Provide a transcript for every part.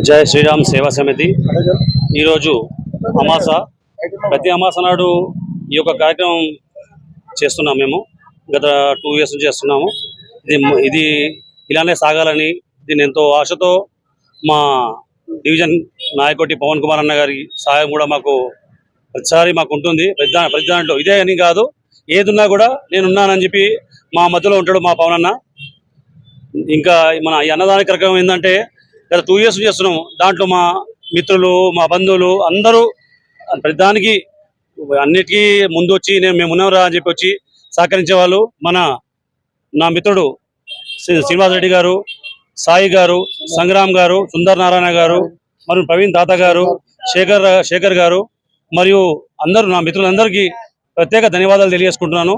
జై శ్రీరామ్ సేవా సమితి. ఈరోజు అమాస ప్రతి అమాస నాడు ఈ యొక్క కార్యక్రమం చేస్తున్నాం మేము. గత టూ ఇయర్స్ నుంచి చేస్తున్నాము. ఇది ఇది ఇలానే సాగాలని దీన్ని ఎంతో ఆశతో మా డివిజన్ నాయకోటి పవన్ కుమార్ అన్న గారి సహాయం కూడా మాకు ప్రతిసారి మాకు ఉంటుంది. ప్రతి దా- ప్రతి దాంట్లో ఇదే అని కాదు. ఏదున్నా కూడా నేనున్నానని చెప్పి మా మధ్యలో ఉంటాడు మా పవన్ అన్న ఇంకా మన ఈ అన్నదాన కార్యక్రమం ఏంటంటే గత టూ ఇయర్స్ చేస్తున్నాము దాంట్లో మా మిత్రులు మా బంధువులు అందరూ ప్రతిదానికి అన్నిటికీ ముందు వచ్చి నేను మేము ఉన్నారా అని చెప్పి వచ్చి సహకరించే వాళ్ళు మన నా మిత్రుడు శ్రీ- శ్రీనివాస్ రెడ్డి గారు సాయి గారు సంగ్రామ్ గారు సుందర్ నారాయణ గారు మరియు ప్రవీణ్ తాత గారు శేఖర్ శేఖర్ గారు మరియు అందరూ నా మిత్రులందరికీ ప్రత్యేక ధన్యవాదాలు తెలియజేసుకుంటున్నాను.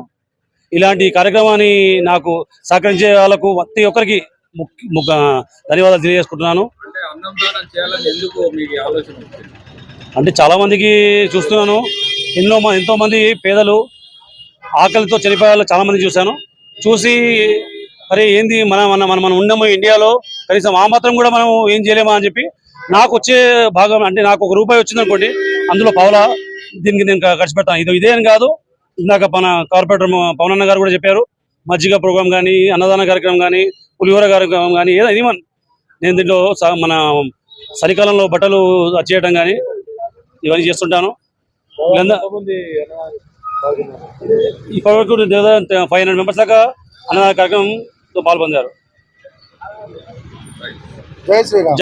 ఇలాంటి కార్యక్రమాన్ని నాకు సహకరించే వాళ్ళకు ప్రతి ఒక్కరికి ధన్యవాదాలు తెలియజేసుకుంటున్నాను. అంటే చాలా మందికి చూస్తున్నాను. ఎన్నో ఎంతో మంది పేదలు ఆకలితో చనిపోయే వాళ్ళు చాలా మంది చూశాను. చూసి అరే ఏంది మన మన మనం మనం ఉన్నాము ఇండియాలో కనీసం ఆ మాత్రం కూడా మనం ఏం చేయలేమా అని చెప్పి నాకు వచ్చే భాగం అంటే నాకు ఒక రూపాయి వచ్చింది అనుకోండి అందులో పౌలా దీనికి నేను ఖర్చు పెడతాను. ఇది ఇదే అని కాదు ఇందాక మన కార్పొరేటర్ పవన్ అన్న గారు కూడా చెప్పారు. మజ్జిగ ప్రోగ్రామ్ కానీ అన్నదాన కార్యక్రమం కానీ పులిహోర కార్యక్రమం కానీ ఏదో ఇది నేను దీంట్లో మన చలికాలంలో బట్టలు చేయడం కానీ ఇవన్నీ చేస్తుంటాను. ఇప్పటివరకు ఫైవ్ హండ్రెడ్ మెంబర్స్ దాకా అన్నదాన కార్యక్రమంలో పాల్పొందారు. జై శ్రీరామ్.